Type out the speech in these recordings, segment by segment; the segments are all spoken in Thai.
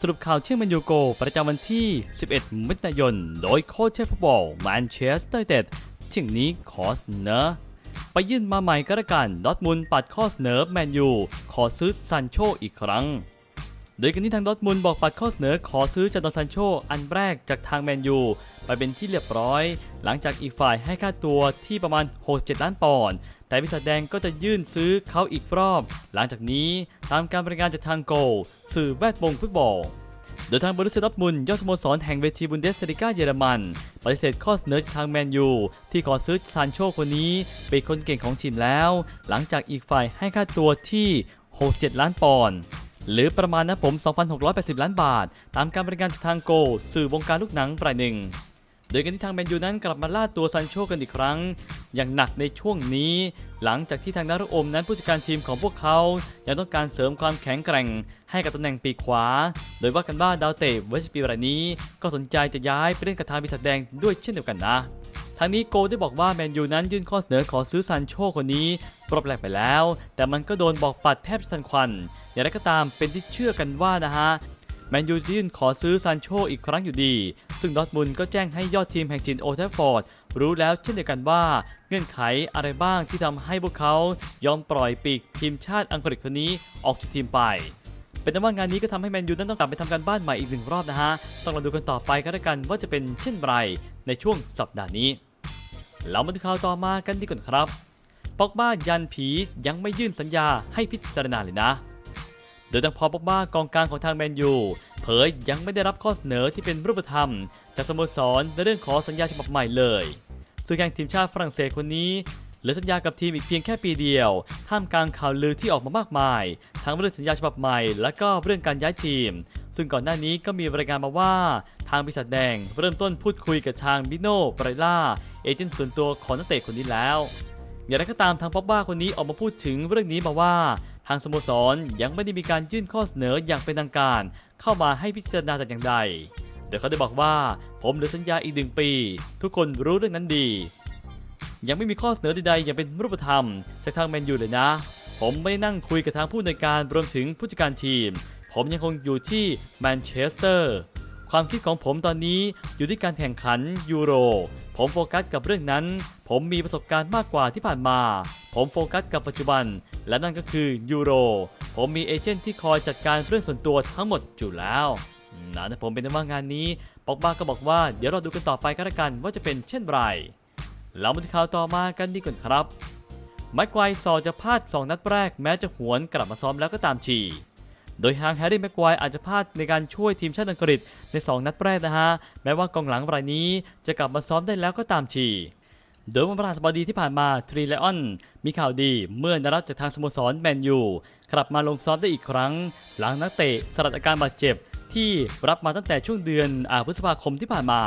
สรุปข่าวเชื่อแมนยูโก ประจำวันที่ 11 มิถุนายน โดยโค้ชเชฟฟุตบอลแมนเชสเตอร์เต็ดเที่งนี้ขอเสนอไปยื่นมาใหม่ก็แล้วกันดอทมุนด์ปัดข้อเสนอแมนยูขอซื้อซันโชอีกครั้ง โดยกันที่ทางดอทมุนด์บอกปัดข้อเสนอขอซื้อจาดนซันโชอันแรกจากทางแมนยูไปเป็นที่เรียบร้อย หลังจากอีกฝ่ายให้ค่าตัวที่ประมาณ 67 ล้านปอนด์ แต่วิสัทแดงก็จะยื่นซื้อเขาอีกรอบ หลังจากนี้ตามการบริการจากทางโกลสื่อแวดวงฟุตบอล โดยทางบริษัทดอร์ทมุนยอดสโมสรแห่งเวทีบุนเดสลิก้าเยอรมันปฏิเสธข้อเสนอจากทางแมนยู ที่ขอซื้อซานโชคนนี้เป็นคนเก่งของทีมแล้ว หลังจากอีกฝ่ายให้ค่าตัวที่ 67 ล้านปอนด์หรือประมาณนะผม 2,680 ล้านบาท ตามการบริการจากทางโกลสื่อวงการลูกหนังรายหนึ่ง โดยกันที่ทางแมนยูนั้นกลับมาล่าตัวซันโชกันอีกครั้ง อย่างหนักในช่วงนี้ หลังจากที่ทางนารุอมนั้นผู้จัดการทีมของพวกเขายังต้องการเสริมความแข็งแกร่ง ให้กับตำแหน่งปีกขวา โดยว่ากันว่าดาวเตะเวสต์ปีรายนี้ ก็สนใจจะย้ายไปเล่นกับทางปีศาจแดงด้วยเช่นเดียวกันนะทางนี้โกได้บอกว่าแมนยูนั้นยื่นข้อเสนอขอซื้อซันโชคนนี้ปรบแรกไปแล้ว แต่มันก็โดนบอกปัดแทบสันควัน อย่างไรก็ตามเป็นที่เชื่อกันว่านะฮะแมนยูยื่นขอซื้อซานโชอีกครั้งอยู่ดี ซึ่งดอทมุนก็แจ้งให้ยอดทีมแห่งจินโอเทฟฟอร์ดรู้แล้วเช่นเดียวกันว่าเงื่อนไขอะไรบ้างที่ทำให้พวกเขายอมปล่อยปีกทีมชาติอังกฤษคนนี้ออกจากทีมไป เป็นแต่ว่างานนี้ก็ทำให้แมนยูนั้นต้องกลับไปทำการบ้านใหม่อีกหนึ่งรอบนะฮะ ต้องรอดูกันต่อไปก็แล้วกันว่าจะเป็นเช่นไรในช่วงสัปดาห์นี้ เรามาดูข่าวต่อมากันดีกว่าครับปอกบ้ายันผียังไม่ยื่นสัญญาให้พิจารณาเลยนะ โดยทางพอปอกบ้ากองกลางของทางแมนยู เผยยังไม่ได้รับข้อเสนอที่เป็นรูปธรรม จากสโมสรในเรื่องขอสัญญาฉบับใหม่เลยซึ่งแข่งทีมชาติฝรั่งเศสคนนี้เหลือสัญญากับทีมอีกเพียงแค่ปีเดียว ท่ามกลางข่าวลือที่ออกมามากมาย ทั้งเรื่องสัญญาฉบับใหม่ และก็เรื่องการย้ายทีม ซึ่งก่อนหน้านี้ก็มีรายงานมาว่า ทางบริษัทแดง เริ่มต้นพูดคุยกับทางบิโน่ไบรล่า เอเจนต์ส่วนตัวของนักเตะคนนี้แล้วอย่างไรก็ตามทางป๊อบบ้าคนนี้ออกมาพูดถึงเรื่องนี้มาว่า ทางสโมสรยังไม่ได้มีการยื่นข้อเสนออย่างเป็นทางการ เข้ามาให้พิจารณาแต่อย่างใดโดยเขาได้บอกว่าผมเหลือสัญญาอีกหนึ่งปี ทุกคนรู้เรื่องนั้นดี ยังไม่มีข้อเสนอใดๆอย่างเป็นรูปธรรมจากทางแมนยูเลยนะ ผมไม่ได้นั่งคุยกับทางผู้ในวยการรวมถึงผู้จัดการทีม ผมยังคงอยู่ที่แมนเชสเตอร์ความคิดของผมตอนนี้อยู่ที่การแข่งขันยูโร ผมโฟกัสกับเรื่องนั้น ผมมีประสบการณ์มากกว่าที่ผ่านมา ผมโฟกัสกับปัจจุบัน และนั่นก็คือยูโร ผมมีเอเจนต์ที่คอยจัดการเรื่องส่วนตัวทั้งหมดอยู่แล้วนะผมเป็นว่างานนี้ปอกบ้าก็บอกว่าเดี๋ยวเราดูกันต่อไปก็แล้วกันว่าจะเป็นเช่นไรเรามาดูข่าวต่อมากันดีกว่าครับ ไมค์ไกวสอจะพลาด 2 นัดแรกแม้จะหวนกลับมาซ้อมแล้วก็ตามชีโดยทางแฮร์รี่แม็กไกวอาจจะพลาดในการช่วยทีมชาติอังกฤษใน 2 นัดแรกนะฮะ แม้ว่ากองหลังรายนี้จะกลับมาซ้อมได้แล้วก็ตามชี โดยวันพฤหัสบดีที่ผ่านมาทรีเลออนมีข่าวดีเมื่อได้รับจากทางสโมสรแมนยูกลับมาลงซ้อมได้อีกครั้ง หลังนักเตะสลัดอาการบาดเจ็บ ที่รับมาตั้งแต่ช่วงเดือนอาพฤษภาคมที่ผ่านมา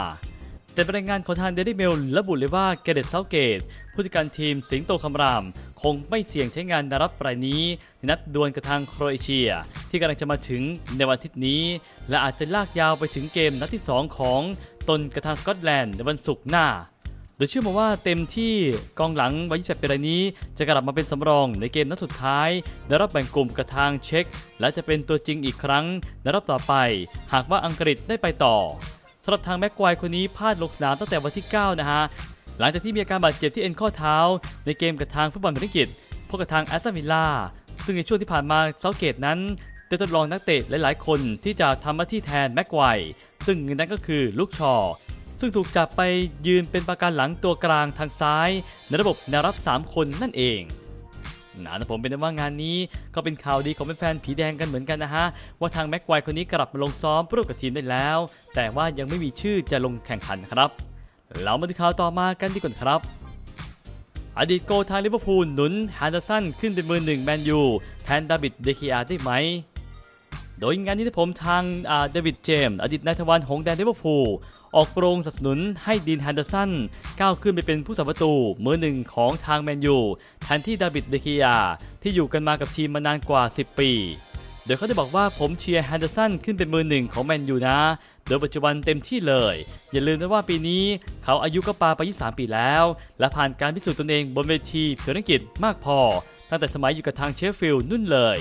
แต่รายงานของทางเดลี่เมลระบุเลยว่าเกเรตเซาเกต ผู้จัดการทีมสิงโตคำราม คงไม่เสี่ยงใช้งานนารับรายนี้ในนัดดวลกับทางโครเอเชีย ที่กำลังจะมาถึงในวันอาทิตย์นี้ และอาจจะลากยาวไปถึงเกมนัดที่ 2 ของตนกับทางสกอตแลนด์ในวันศุกร์หน้า โดยเชื่อมาว่าเต็มที่กองหลังวัย28ปีรายนี้ จะกลับมาเป็นสำรองในเกมนัดสุดท้ายในรอบแบ่งกลุ่มกับทางเช็กและจะเป็นตัวจริงอีกครั้งในรอบต่อไป หากว่าอังกฤษได้ไปต่อสำหรับทางแม็กควายคนนี้พลาดลงสนามตั้งแต่วันที่ 9 นะฮะ หลังจากที่มีอาการบาดเจ็บที่เอ็นข้อเท้า ในเกมกับทางฟุตบอลบริกิตพบกับทางแอสตันวิลล่าซึ่งในช่วงที่ผ่านมาเซาเกตนั้นได้ทดลองนักเตะหลาย ๆ คนที่จะทำหน้าที่แทนแม็กควซึ่งนึ่งในนั้นก็คือลูกชอ ซึ่งถูกจับไปยืนเป็นประกันหลังตัวกลางทางซ้าย ในระบบแนวรับ 3 คนนั่นเองนะนะผมเป็นว่างานนี้ก็เป็นข่าวดีของแฟนๆผีแดงกันเหมือนกันนะฮะ ว่าทางแม็กควายคนนี้กลับมาลงซ้อมร่วมกับทีมได้แล้ว แต่ว่ายังไม่มีชื่อจะลงแข่งขันครับ เรามาดูข่าวต่อมากันดีกว่าครับอดีตโกทางลิเวอร์พูลหนุนแฮนเดอร์สันขึ้นเป็นมือหนึ่งแมนยูแทนดาวิดเดคิอาได้ไหม โดยงานนี้ผมทางอ่าเดวิดเจมส์อดีตนายทวารหงแดนลิเวอร์พูล ออกโรงสนับสนุนให้ดีนแฮนเดอร์สันก้าวขึ้นไปเป็นผู้สัประตูมือหนึ่งของทางแมนยูแทนที่ดาวิดเดคิอาที่อยู่กันมากับทีมมานานกว่า 10 ปี โดยเขาได้บอกว่าผมเชียร์แฮนเดอร์สันขึ้นเป็นมือหนึ่งของแมนยูนะ โดยปัจจุบันเต็มที่เลย อย่าลืมนะว่าปีนี้เขาอายุก็ปาไป 23 ปีแล้ว และผ่านการพิสูจน์ตนเองบนเวทีเพื่ออังกฤษมากพอ ตั้งแต่สมัยอยู่กับทางเชฟฟิลด์นุ่นเลย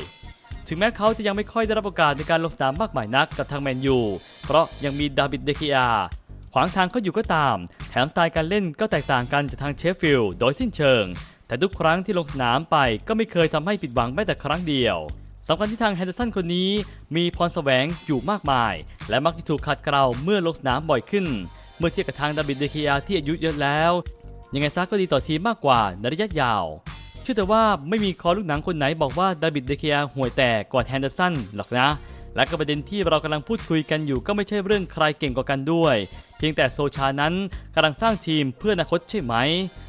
ถึงแม้เขาจะยังไม่ค่อยได้รับโอกาสในการลงสนามมากมายนักกับทางแมนยู เพราะยังมีดาวิดเดคิอาขวางทางเขาอยู่ก็ตาม แถมสไตล์การเล่นก็แตกต่างกันจากทางเชฟฟิลด์โดยสิ้นเชิง แต่ทุกครั้งที่ลงสนามไปก็ไม่เคยทำให้ผิดหวังแม้แต่ครั้งเดียวสำคัญที่ทางแฮนเดอร์สันคนนี้มีพรแสวงอยู่มากมาย และมักจะถูกขัดเกลาเมื่อลงสนามบ่อยขึ้น เมื่อเทียบกับทางดาวิดเดคิอาที่อายุเยอะแล้ว ยังไงซะก็ดีต่อทีมมากกว่าในระยะยาว ชื่อแต่ว่าไม่มีคอลูกหนังคนไหนบอกว่าดาวิดเดเคียห่วยแตกกว่าแฮนเดอร์สันหรอกนะ และก็ประเด็นที่เรากำลังพูดคุยกันอยู่ก็ไม่ใช่เรื่องใครเก่งกว่ากันด้วย เพียงแต่โซชานั้นกำลังสร้างทีมเพื่ออนาคตใช่ไหม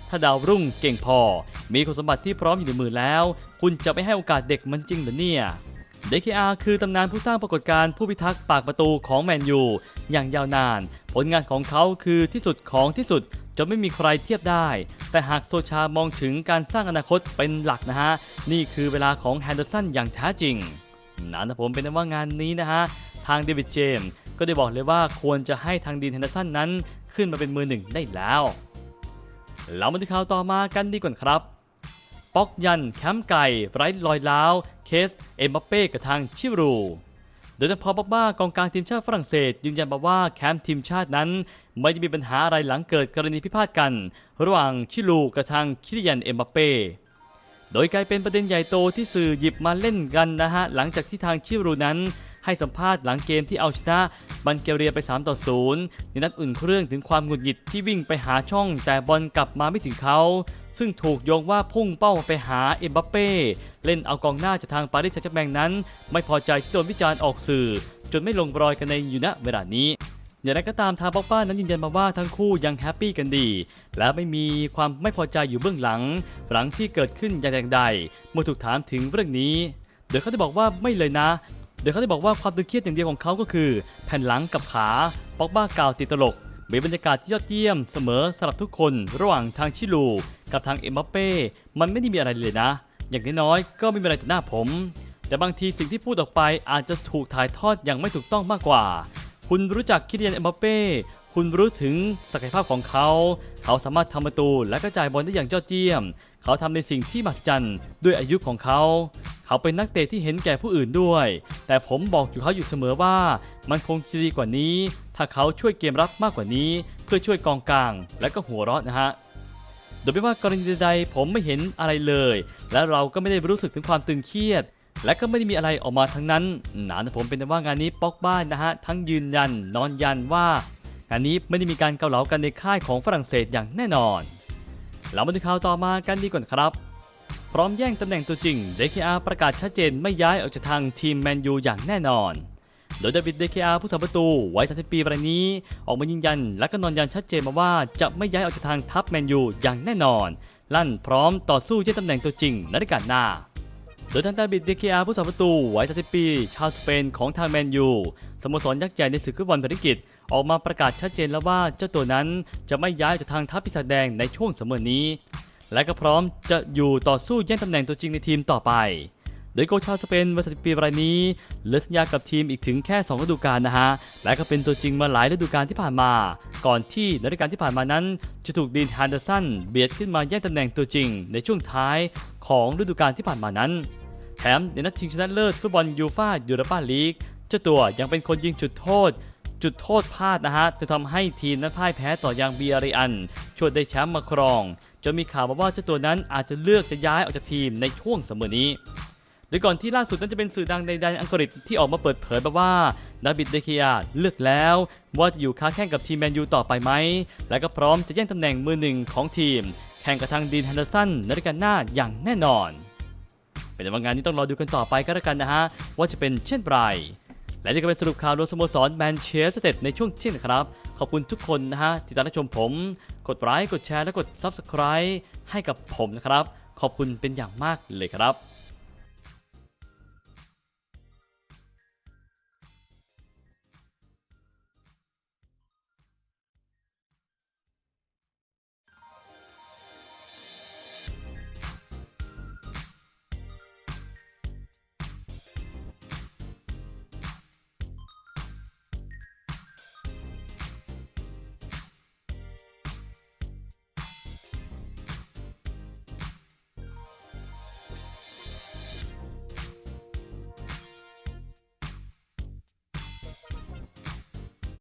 ถ้าดาวรุ่งเก่งพอ มีคุณสมบัติที่พร้อมอยู่ในมือแล้ว คุณจะไม่ให้โอกาสเด็กมันจริงหรือเนี่ยเดคอาคือตำนานผู้สร้างปรากฏการณ์ผู้พิทักษ์ปากประตูของแมนยูอย่างยาวนาน ผลงานของเขาคือที่สุดของที่สุด จนไม่มีใครเทียบได้ แต่หากโซชามองถึงการสร้างอนาคตเป็นหลักนะฮะ นี่คือเวลาของแฮนเดอร์สันอย่างแท้จริงนั่นนะผมเป็นว่างานนี้นะฮะ ทางเดวิดเจมส์ก็ได้บอกเลยว่าควรจะให้ทางดีนแฮนเดอร์สันนั้นขึ้นมาเป็นมือหนึ่งได้แล้ว เรามาดูข่าวต่อมากันดีกว่าครับป๊อกยันแคมป์ไก่ไร้รอยล้าว เคสเอ็มบัปเป้กับทางชิรู โดยเฉพาะบ็อกบ้ากองกลางทีมชาติฝรั่งเศส ยืนยันมาว่าแคมป์ทีมชาตินั้น ไม่ได้มีปัญหาอะไรหลังเกิดกรณีพิพาทกัน ระหว่างชิลูกับทางคิริยันเอ็มบัปเป้โดยกลายเป็นประเด็นใหญ่โตที่สื่อหยิบมาเล่นกันนะฮะหลังจากที่ทางชิรูนั้น ให้สัมภาษณ์หลังเกมที่เอาชนะบันเกเรียไป3ต่อ0ในนัดอุ่นเครื่องถึงความหงุดหงิดที่วิ่งไปหาช่องแต่บอลกลับมาไม่ถึงเขา ซึ่งถูกโยงว่าพุ่งเป้าไปหาเอ็มบัปเป้เล่นเอากองหน้าจากทางปารีสแซงต์แชร์แมงนั้น ไม่พอใจที่โดนวิจารณ์ออกสื่อ จนไม่ลงรอยกันในอยู่ณเวลานี้อย่างไรก็ตามทางบ็อกบ้านั้นยืนยันมาว่าทั้งคู่ยังแฮปปี้กันดี และไม่มีความไม่พอใจอยู่เบื้องหลัง หลังที่เกิดขึ้นอย่างใดเมื่อถูกถามถึงเรื่องนี้โดยเขาได้บอกว่าไม่เลยนะโดยเขาได้บอกว่าความตึงเครียดอย่างเดียวของเขาก็คือ แผ่นหลังกับขาบ็อกบ้ากล่าวติดตลก มีบรรยากาศที่ยอดเยี่ยมเสมอสำหรับทุกคนระหว่างทางชิลู กับทางเอ็มบัปเป้ มันไม่ได้มีอะไรเลยนะ อย่างน้อยๆก็ไม่มีอะไรต่อหน้าผม แต่บางทีสิ่งที่พูดออกไปอาจจะถูกถ่ายทอดอย่างไม่ถูกต้องมากกว่า คุณรู้จักคิริยันเอ็มบัปเป้คุณรู้ถึงศักยภาพของเขา เขาสามารถทำประตูและกระจายบอลได้อย่างยอดเยี่ยม เขาทำในสิ่งที่มหัศจรรย์ด้วยอายุของเขา เขาเป็นนักเตะที่เห็นแก่ผู้อื่นด้วย แต่ผมบอกอยู่เขาอยู่เสมอว่า มันคงจะดีกว่านี้ ถ้าเขาช่วยเกมรับมากกว่านี้ เพื่อช่วยกองกลาง และก็หัวเราะนะฮะโดยไม่ว่ากรณีใดผมไม่เห็นอะไรเลย และเราก็ไม่ได้รู้สึกถึงความตึงเครียด และก็ไม่ได้มีอะไรออกมาทั้งนั้นหนานะผมเป็นแต่ว่างานนี้ป๊อกบ้านนะฮะทั้งยืนยัน นอนยันว่างานนี้ไม่ได้มีการเกาเหลากันในค่ายของฝรั่งเศสอย่างแน่นอน เรามาดูข่าวต่อมากันดีกว่าครับ พร้อมแย่งตำแหน่งตัวจริงเดคอาประกาศชัดเจนไม่ย้ายออกจากทางทีมแมนยูอย่างแน่นอน โดยเดวิดเดคอาผู้สาประตูวัย30ปีรายนี้ ออกมายืนยันและก็นอนยันชัดเจนมาว่าจะไม่ย้ายออกจากทางทัพแมนยูอย่างแน่นอน ลั่นพร้อมต่อสู้ยึดตำแหน่งตัวจริงในฤดูกาลหน้าโดยทางดาวิดเดคอาผู้สาประตูวัย30ปี ชาวสเปนของทางแมนยูสโมสรยักษ์ใหญ่ในศึกฟุตบอลภารกิจ ออกมาประกาศชัดเจนแล้วว่าเจ้าตัวนั้นจะไม่ย้ายจากทางทัพปีศาจแดงในช่วงเสมอนี้ และก็พร้อมจะอยู่ต่อสู้แย่งตำแหน่งตัวจริงในทีมต่อไป โดยโกชาวสเปนวัย30ปีรายนี้เลือสัญญากับทีมอีกถึงแค่ 2 ฤดูกาลนะฮะ และก็เป็นตัวจริงมาหลายฤดูกาลที่ผ่านมา ก่อนที่ในฤดูกาลที่ผ่านมานั้น จะถูกดีนฮันเดอร์สันเบียดขึ้นมาแย่งตำแหน่งตัวจริง ในช่วงท้ายของฤดูกาลที่ผ่านมานั้น แถมในนัดชิงชนะเลิศฟุตบอลยูฟ่ายูโรปาลีกเจ้าตัวยังเป็นคนยิงจุดโทษจุดโทษพลาดนะฮะจะทำให้ทีมนั้นพ่ายแพ้ต่อยังเบียริอันชวยได้แชมป์มาครอง จนมีข่าวมาว่าเจ้าตัวนั้นอาจจะเลือกจะย้ายออกจากทีมในช่วงเสมอนี้ โดยก่อนที่ล่าสุดนั้นจะเป็นสื่อดังในแดนอังกฤษที่ออกมาเปิดเผยมาว่าดาบิดเดคียเลือกแล้ว ว่าจะอยู่ค้าแข่งกับทีมแมนยูต่อไปไหม และก็พร้อมจะแย่งตำแหน่งมือหนึ่งของทีม แข่งกับทางดีนฮันเดอร์สันในฤดูกาลหน้าอย่างแน่นอน เป็นว่างานนี้ต้องรอดูกันต่อไปก็แล้วกันนะฮะว่าจะเป็นเช่นไรและนี่ก็เป็นสรุปข่าวรวมสโมสรแมนเชสเตอร์ในช่วงเที่นครับ ขอบคุณทุกคนนะฮะที่ติดตามชมผม กดไลค์กดแชร์และกด Subscribe ให้กับผมนะครับ ขอบคุณเป็นอย่างมากเลยครับ